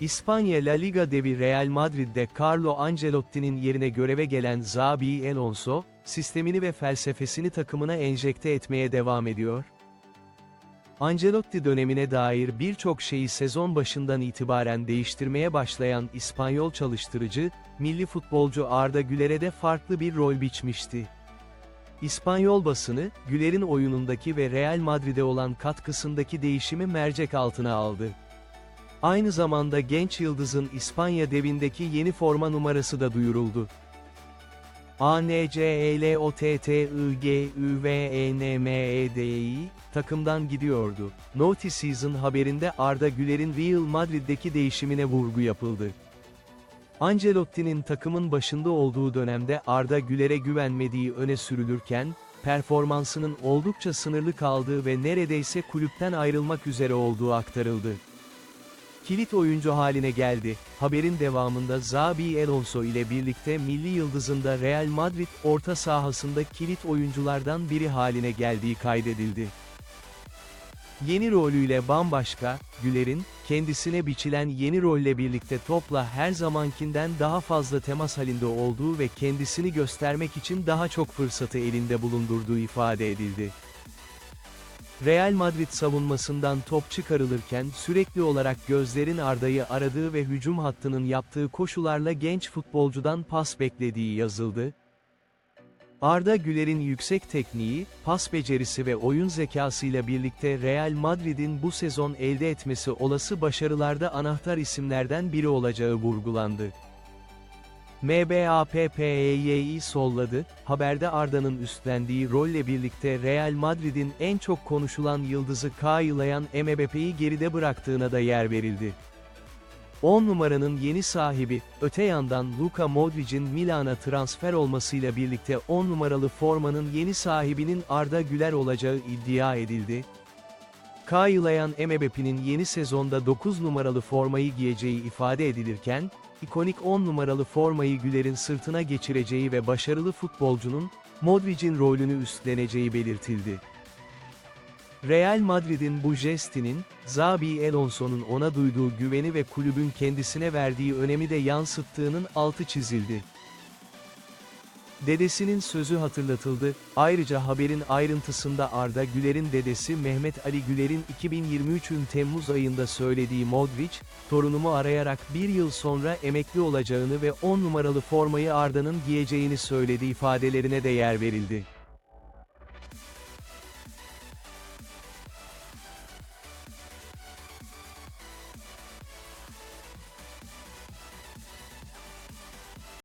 İspanya La Liga devi Real Madrid'de Carlo Ancelotti'nin yerine göreve gelen Xabi Alonso, sistemini ve felsefesini takımına enjekte etmeye devam ediyor. Ancelotti dönemine dair birçok şeyi sezon başından itibaren değiştirmeye başlayan İspanyol çalıştırıcı, milli futbolcu Arda Güler'e de farklı bir rol biçmişti. İspanyol basını, Güler'in oyunundaki ve Real Madrid'e olan katkısındaki değişimi mercek altına aldı. Aynı zamanda genç yıldızın İspanya devindeki yeni forma numarası da duyuruldu. ANCELOTTIGÜVENMEDI, takımdan gidiyordu. Naughty Season haberinde Arda Güler'in Real Madrid'deki değişimine vurgu yapıldı. Ancelotti'nin takımın başında olduğu dönemde Arda Güler'e güvenmediği öne sürülürken, performansının oldukça sınırlı kaldığı ve neredeyse kulüpten ayrılmak üzere olduğu aktarıldı. Kilit oyuncu haline geldi. Haberin devamında Xabi Alonso ile birlikte milli yıldızında Real Madrid orta sahasında kilit oyunculardan biri haline geldiği kaydedildi. Yeni rolüyle bambaşka, Güler'in, kendisine biçilen yeni rolle birlikte topla her zamankinden daha fazla temas halinde olduğu ve kendisini göstermek için daha çok fırsatı elinde bulundurduğu ifade edildi. Real Madrid savunmasından top çıkarılırken sürekli olarak gözlerin Arda'yı aradığı ve hücum hattının yaptığı koşularla genç futbolcudan pas beklediği yazıldı. Arda Güler'in yüksek tekniği, pas becerisi ve oyun zekasıyla birlikte Real Madrid'in bu sezon elde etmesi olası başarılarda anahtar isimlerden biri olacağı vurgulandı. MBAPPEY'i solladı, haberde Arda'nın üstlendiği rolle birlikte Real Madrid'in en çok konuşulan yıldızı Kylian Mbappe'yi geride bıraktığına da yer verildi. 10 numaranın yeni sahibi, öte yandan Luka Modric'in Milan'a transfer olmasıyla birlikte 10 numaralı formanın yeni sahibinin Arda Güler olacağı iddia edildi. Kylian Mbappe'nin yeni sezonda 9 numaralı formayı giyeceği ifade edilirken, ikonik 10 numaralı formayı Güler'in sırtına geçireceği ve başarılı futbolcunun, Modric'in rolünü üstleneceği belirtildi. Real Madrid'in bu jestinin, Xabi Alonso'nun ona duyduğu güveni ve kulübün kendisine verdiği önemi de yansıttığının altı çizildi. Dedesinin sözü hatırlatıldı, ayrıca haberin ayrıntısında Arda Güler'in dedesi Mehmet Ali Güler'in 2023'ün Temmuz ayında söylediği Modric, torunumu arayarak bir yıl sonra emekli olacağını ve 10 numaralı formayı Arda'nın giyeceğini söyledi ifadelerine de yer verildi.